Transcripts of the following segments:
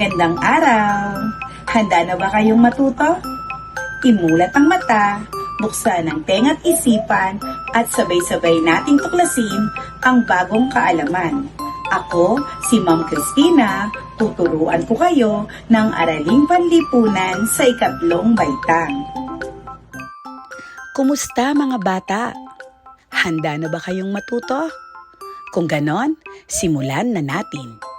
Magandang araw! Handa na ba kayong matuto? Imulat ang mata, buksan ang tenga't isipan, at sabay-sabay nating tuklasin ang bagong kaalaman. Ako, si Ma'am Christina, tuturuan ko kayo ng araling panlipunan sa ikatlong baitang. Kumusta mga bata? Handa na ba kayong matuto? Kung ganon, simulan na natin.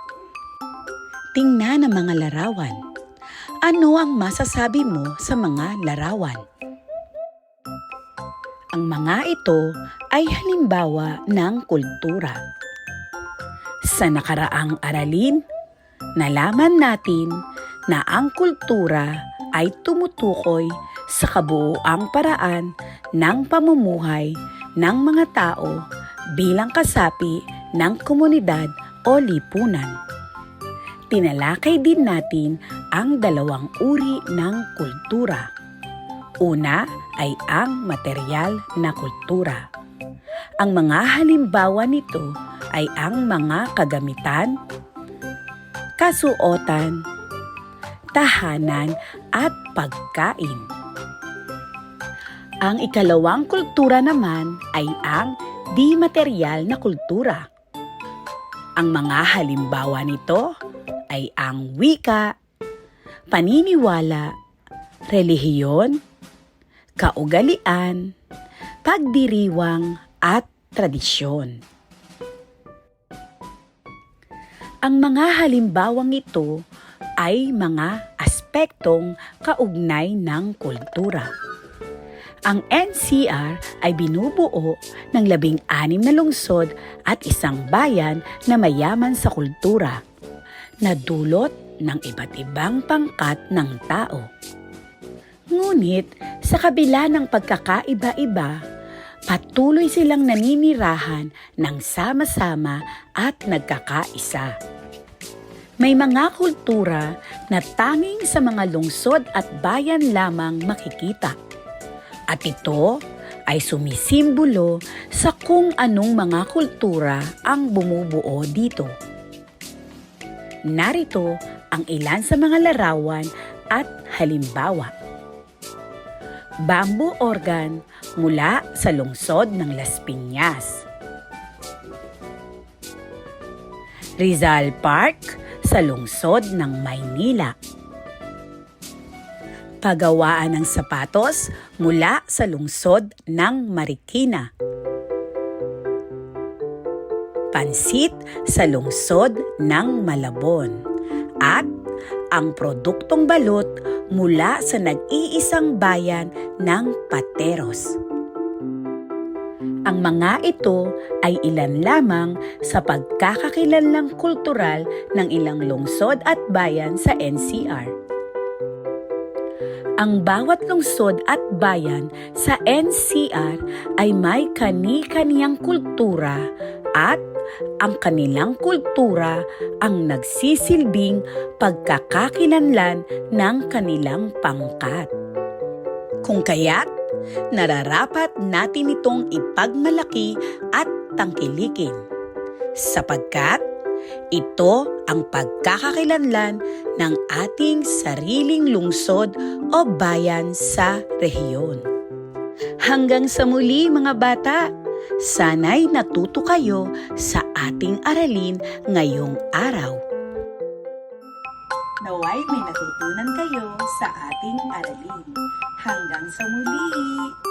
Tingnan ang mga larawan. Ano ang masasabi mo sa mga larawan? Ang mga ito ay halimbawa ng kultura. Sa nakaraang aralin, nalaman natin na ang kultura ay tumutukoy sa kabuoang paraan ng pamumuhay ng mga tao bilang kasapi ng komunidad o lipunan. Tinalakay din natin ang dalawang uri ng kultura. Una ay ang material na kultura. Ang mga halimbawa nito ay ang mga kagamitan, kasuotan, tahanan at pagkain. Ang ikalawang kultura naman ay ang di material na kultura. Ang mga halimbawa nito ay ang wika, paniniwala, relihiyon, kaugalian, pagdiriwang at tradisyon. Ang mga halimbawang ito ay mga aspektong kaugnay ng kultura. Ang NCR ay binubuo ng labing anim na lungsod at isang bayan na mayaman sa kultura, na dulot ng iba't ibang pangkat ng tao. Ngunit sa kabila ng pagkakaiba-iba, patuloy silang naninirahan ng sama-sama at nagkakaisa. May mga kultura na tanging sa mga lungsod at bayan lamang makikita. At ito ay sumisimbolo sa kung anong mga kultura ang bumubuo dito. Narito ang ilan sa mga larawan at halimbawa. Bamboo organ mula sa lungsod ng Las Piñas. Rizal Park sa lungsod ng Maynila. Pagawaan ng sapatos mula sa lungsod ng Marikina. Pansit sa lungsod ng Malabon. At ang produktong balot mula sa nag-iisang bayan ng Pateros. Ang mga ito ay ilan lamang sa pagkakakilanlang kultural ng ilang lungsod at bayan sa NCR. Ang bawat lungsod at bayan sa NCR ay may kani-kaniyang kultura at ang kanilang kultura ang nagsisilbing pagkakakilanlan ng kanilang pangkat. Kung kaya't nararapat natin itong ipagmalaki at tangkilikin. Sapagkat ito ang pagkakakilanlan ng ating sariling lungsod o bayan sa rehiyon. Hanggang sa muli mga bata, sana'y natuto kayo sa ating aralin ngayong araw. Naway may natutunan kayo sa ating aralin. Hanggang sa muli!